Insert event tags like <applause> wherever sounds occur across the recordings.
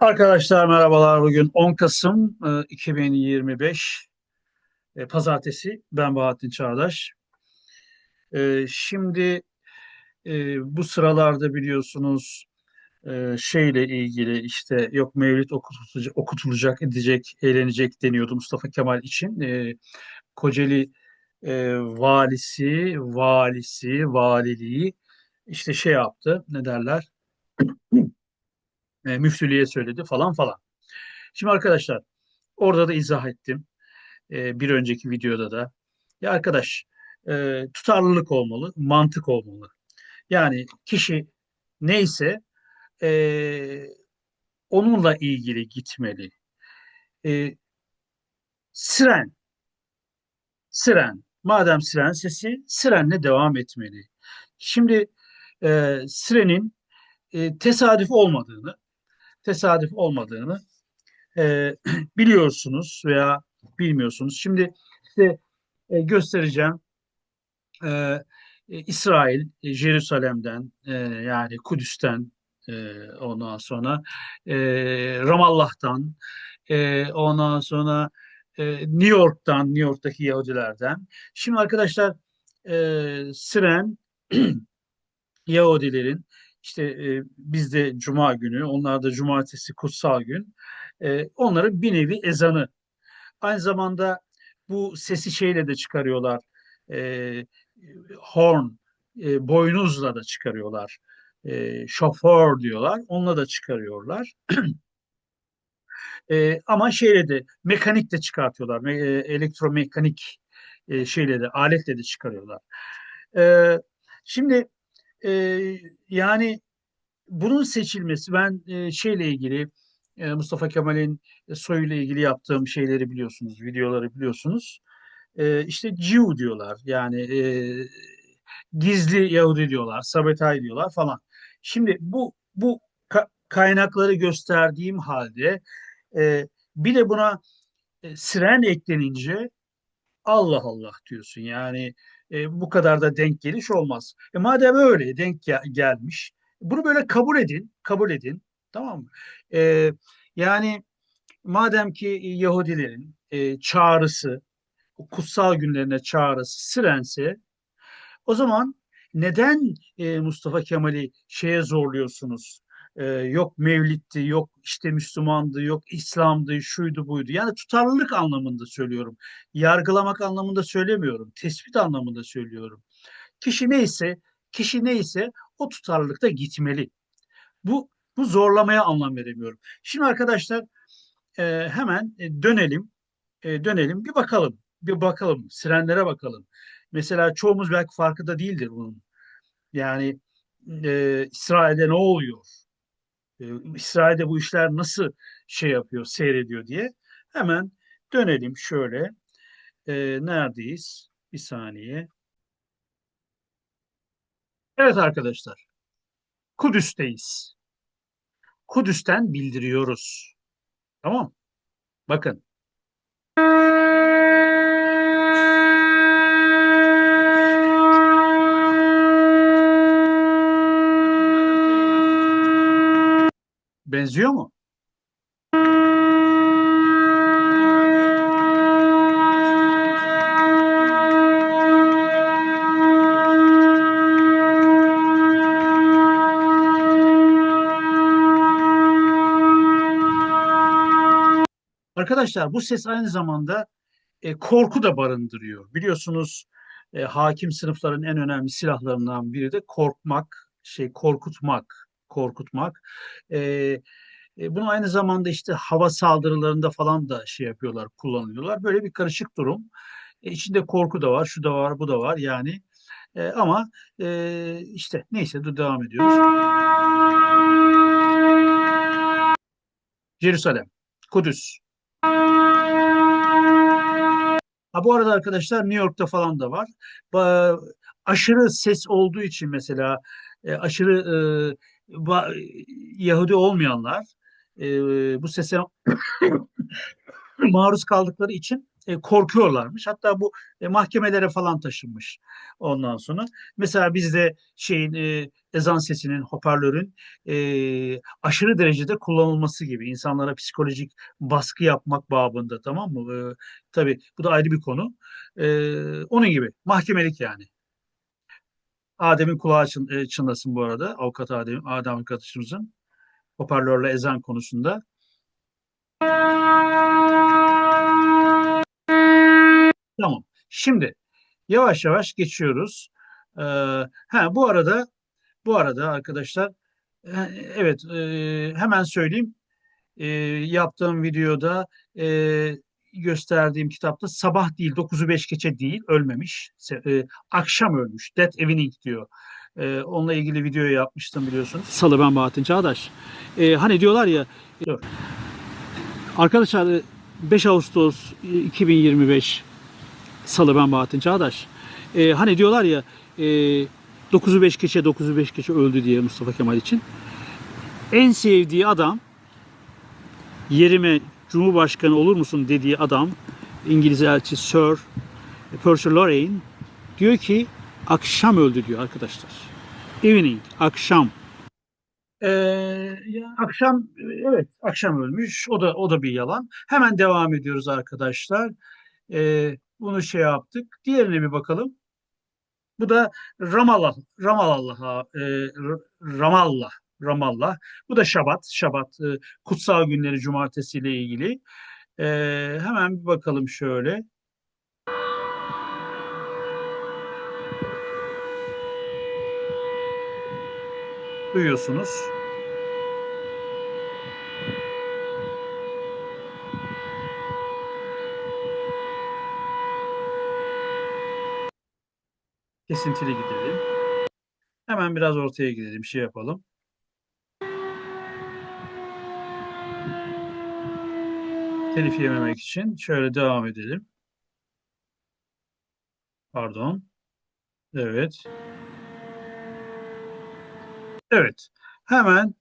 Arkadaşlar merhabalar. Bugün 10 Kasım e, 2025 e, Pazartesi. Ben Bahattin Çağdaş. E, Şimdi e, bu sıralarda biliyorsunuz e, şeyle ilgili işte yok Mevlid okutulacak, okutulacak, edecek, eğlenecek deniyordu Mustafa Kemal için. E, Kocaeli e, valisi, valisi, valiliği işte şey yaptı. Ne derler? E, müftülüğe söyledi falan falan. Şimdi arkadaşlar orada da izah ettim. e, bir önceki videoda da. Ya arkadaş e, tutarlılık olmalı, mantık olmalı. Yani kişi neyse e, onunla ilgili gitmeli. E, siren, siren. Madem siren sesi, sirenle devam etmeli. Şimdi e, sirenin e, tesadüf olmadığını, tesadüf olmadığını e, <clears throat> biliyorsunuz veya bilmiyorsunuz. Şimdi size e, göstereceğim. e, e, İsrail, e, Jerusalem'den e, yani Kudüs'ten e, ondan sonra e, Ramallah'tan e, ondan sonra e, New York'tan, New York'taki Yahudilerden. Şimdi arkadaşlar e, Siren <clears throat> Yahudilerin işte e, bizde Cuma günü, onlarda Cumartesi kutsal gün. E, onların bir nevi ezanı. Aynı zamanda bu sesi şeyle de çıkarıyorlar. E, horn, e, boynuzla da çıkarıyorlar. E, şoför diyorlar. Onunla da çıkarıyorlar. <clears throat> E, ama şeyle de mekanik de çıkartıyorlar. E, elektromekanik e, şeyle de aletle de çıkarıyorlar. E, şimdi e, yani bunun seçilmesi ben e, şeyle ilgili e, Mustafa Kemal'in soyuyla ilgili yaptığım şeyleri biliyorsunuz, videoları biliyorsunuz. E, işte Jew diyorlar. Yani e, gizli Yahudi diyorlar, Sabetay diyorlar falan. Şimdi bu bu ka- kaynakları gösterdiğim halde e, bir de buna e, siren eklenince Allah Allah diyorsun. Yani e, bu kadar da denk geliş olmaz. E, madem öyle denk ge- gelmiş, bunu böyle kabul edin, kabul edin. Tamam mı? E, yani madem ki Yahudilerin e, çağrısı, kutsal günlerine çağrısı sirense o zaman neden e, Mustafa Kemal'i şeye zorluyorsunuz? E, yok Mevlid'di, yok işte Müslümandı, yok İslam'dı, şuydu buydu. Yani tutarlılık anlamında söylüyorum. Yargılamak anlamında söylemiyorum. Tespit anlamında söylüyorum. Kişi neyse, kişi neyse o tutarlılıkta gitmeli. Bu bu zorlamaya anlam veremiyorum. Şimdi arkadaşlar e, hemen e, dönelim, e, dönelim bir bakalım, bir bakalım, sirenlere bakalım. Mesela çoğumuz belki farkında değildir bunun. Yani e, İsrail'de ne oluyor? E, İsrail'de bu işler nasıl şey yapıyor, seyrediyor diye. Hemen dönelim şöyle. E, neredeyiz? Bir saniye. Evet arkadaşlar. Kudüs'teyiz. Kudüs'ten bildiriyoruz. Tamam. Bakın. Benziyor mu? Arkadaşlar bu ses aynı zamanda e, korku da barındırıyor. Biliyorsunuz e, hakim sınıfların en önemli silahlarından biri de korkmak, şey korkutmak, korkutmak. E, bunu aynı zamanda işte hava saldırılarında falan da şey yapıyorlar, kullanıyorlar. Böyle bir karışık durum. E, içinde korku da var, şu da var, bu da var yani. E, ama e, işte neyse dur devam ediyoruz. Jerusalem, Kudüs. Ha, bu arada arkadaşlar New York'ta falan da var. Ba- aşırı ses olduğu için mesela e, aşırı e, Yahudi olmayanlar e, bu sese maruz kaldıkları için e, korkuyorlarmış. Hatta bu e, mahkemelere falan taşınmış ondan sonra. Mesela bizde şeyin e, ezan sesinin, hoparlörün e, aşırı derecede kullanılması gibi insanlara psikolojik baskı yapmak babında tamam mı? E, tabii bu da ayrı bir konu. E, onun gibi mahkemelik yani. Adem'in kulağı çın, e, çınlasın bu arada. Avukat Adem, Adem arkadaşımızın hoparlörle ezan konusunda. Tamam. Şimdi yavaş yavaş geçiyoruz. Ee, ha bu arada bu arada arkadaşlar e, evet e, hemen söyleyeyim. E, yaptığım videoda e, gösterdiğim kitapta sabah değil 9'u 5 geçe değil ölmemiş. E, akşam ölmüş. Death Evening diyor. E, onunla ilgili video yapmıştım biliyorsunuz. Salı ben Bahattin Çağdaş. Ee, hani diyorlar ya Dur. arkadaşlar 5 Ağustos 2025 Salı ben Bahattin Çağdaş. Ee, hani diyorlar ya e, 9'u 5 geçe 9'u 5 geçe öldü diye Mustafa Kemal için. En sevdiği adam yerime Cumhurbaşkanı olur musun dediği adam İngiliz elçi Sir Percy Lorraine diyor ki akşam öldü diyor arkadaşlar. Evening, akşam. Ee, ya akşam evet akşam ölmüş. O da o da bir yalan. Hemen devam ediyoruz arkadaşlar. Ee, bunu şey yaptık. Diğerine bir bakalım. Bu da Ramallah, Ramallah, e, Ramallah, Ramallah. Bu da Şabat, Şabat, e, kutsal günleri cumartesi ile ilgili. Ee, hemen bir bakalım şöyle. Duyuyorsunuz. Kesintili gidelim. Hemen biraz ortaya gidelim, şey yapalım. Telif yememek için şöyle devam edelim. Pardon. Evet. Evet. Hemen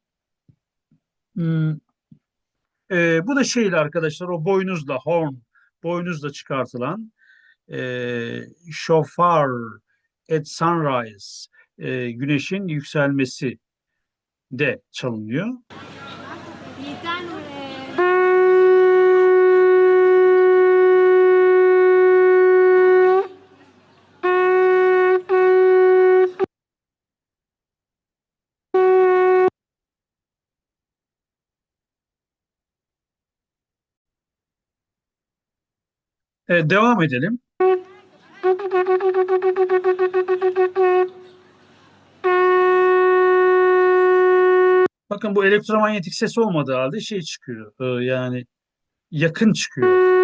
hmm, e, bu da şeyle arkadaşlar o boynuzla horn boynuzla çıkartılan e, shofar at sunrise e, güneşin yükselmesi de çalınıyor. E, devam edelim. Bakın bu elektromanyetik ses olmadığı halde şey çıkıyor. e, yani yakın çıkıyor.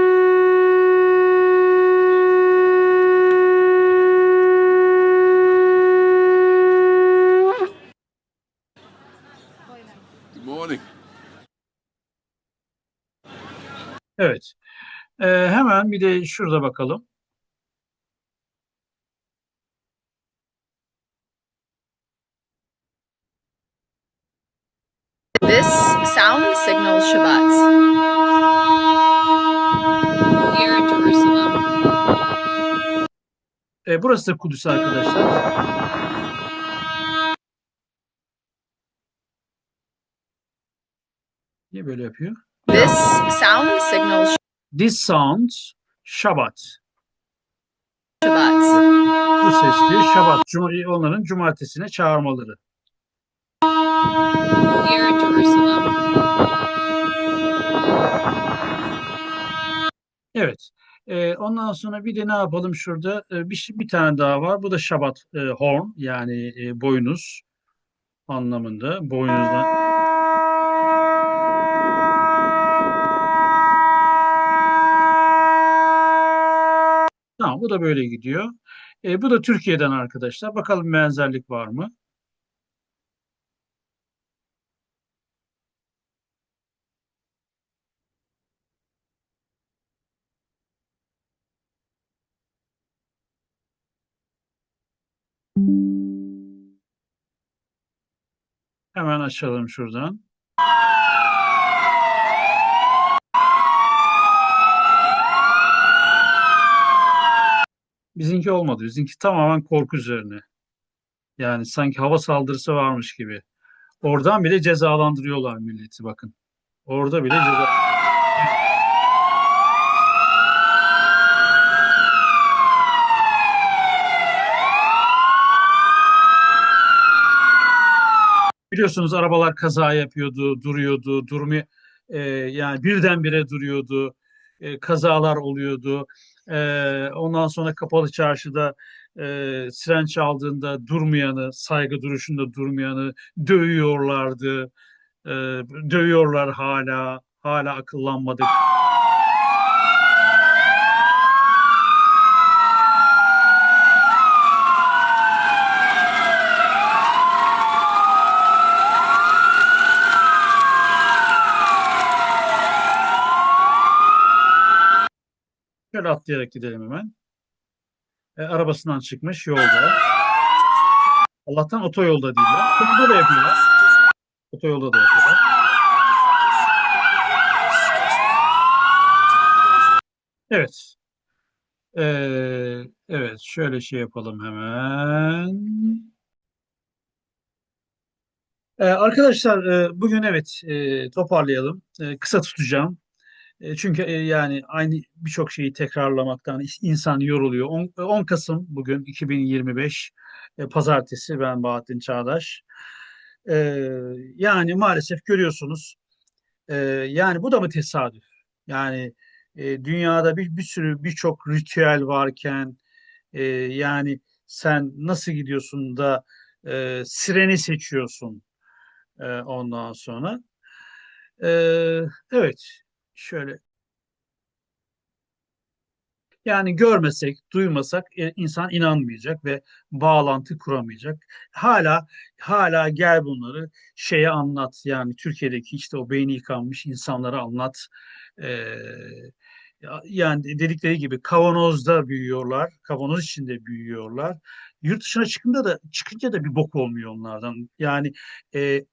Evet. E, hemen bir de şurada bakalım. This sound signals Shabbat. E, burası da Kudüs arkadaşlar. Niye böyle yapıyor? this sound signals This sounds Shabbat. Shabbat. Bu ses diyor Şabat. Cum- onların cumartesine çağırmaları. Here in Jerusalem, Evet. E, ondan sonra bir de ne yapalım şurada? E, bir, bir tane daha var. Bu da Şabat e, horn yani e, boynuz anlamında. Boynuzdan. Tamam bu da böyle gidiyor. E, bu da Türkiye'den arkadaşlar. Bakalım benzerlik var mı? Hemen açalım şuradan. Bizimki olmadı. Bizimki tamamen korku üzerine. Yani sanki hava saldırısı varmış gibi. Oradan bile cezalandırıyorlar milleti bakın. Orada bile ceza. Biliyorsunuz arabalar kaza yapıyordu, duruyordu, durmuyor. Ee, yani birdenbire duruyordu. Ee, kazalar oluyordu. Ee, ondan sonra kapalı çarşıda e, siren çaldığında durmayanı, saygı duruşunda durmayanı dövüyorlardı. Ee, dövüyorlar hala. Hala akıllanmadık. Şöyle atlayarak gidelim hemen. E, arabasından çıkmış yolda. Allah'tan otoyolda değiller. Otoyolda da yapıyorlar. Otoyolda da yapıyorlar. Evet. Ee, evet, şöyle şey yapalım hemen. Ee, arkadaşlar, e, bugün evet e, toparlayalım. E, kısa tutacağım. E, Çünkü e, yani aynı birçok şeyi tekrarlamaktan insan yoruluyor. 10, 10 Kasım bugün 2025 e, Pazartesi ben Bahattin Çağdaş. E, yani maalesef görüyorsunuz. e, yani bu da mı tesadüf? Yani e, dünyada bir, bir sürü birçok ritüel varken e, yani sen nasıl gidiyorsun da e, sireni seçiyorsun e, ondan sonra. E, evet şöyle Yani görmesek, duymasak e, insan inanmayacak ve bağlantı kuramayacak. Hala hala gel bunları şeye anlat. Yani Türkiye'deki işte o beyni yıkanmış insanlara anlat. Ee, ya- yani dedikleri gibi kavanozda büyüyorlar. Kavanoz içinde büyüyorlar. Yurt dışına çıkınca da çıkınca da bir bok olmuyor onlardan. Yani e,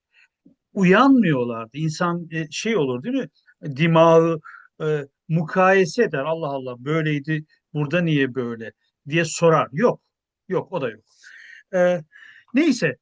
uyanmıyorlardı. İnsan e, şey olur değil mi? Dimağı e, mukayese eder. Allah Allah böyleydi, burada niye böyle diye sorar. Yok, yok o da yok. E, neyse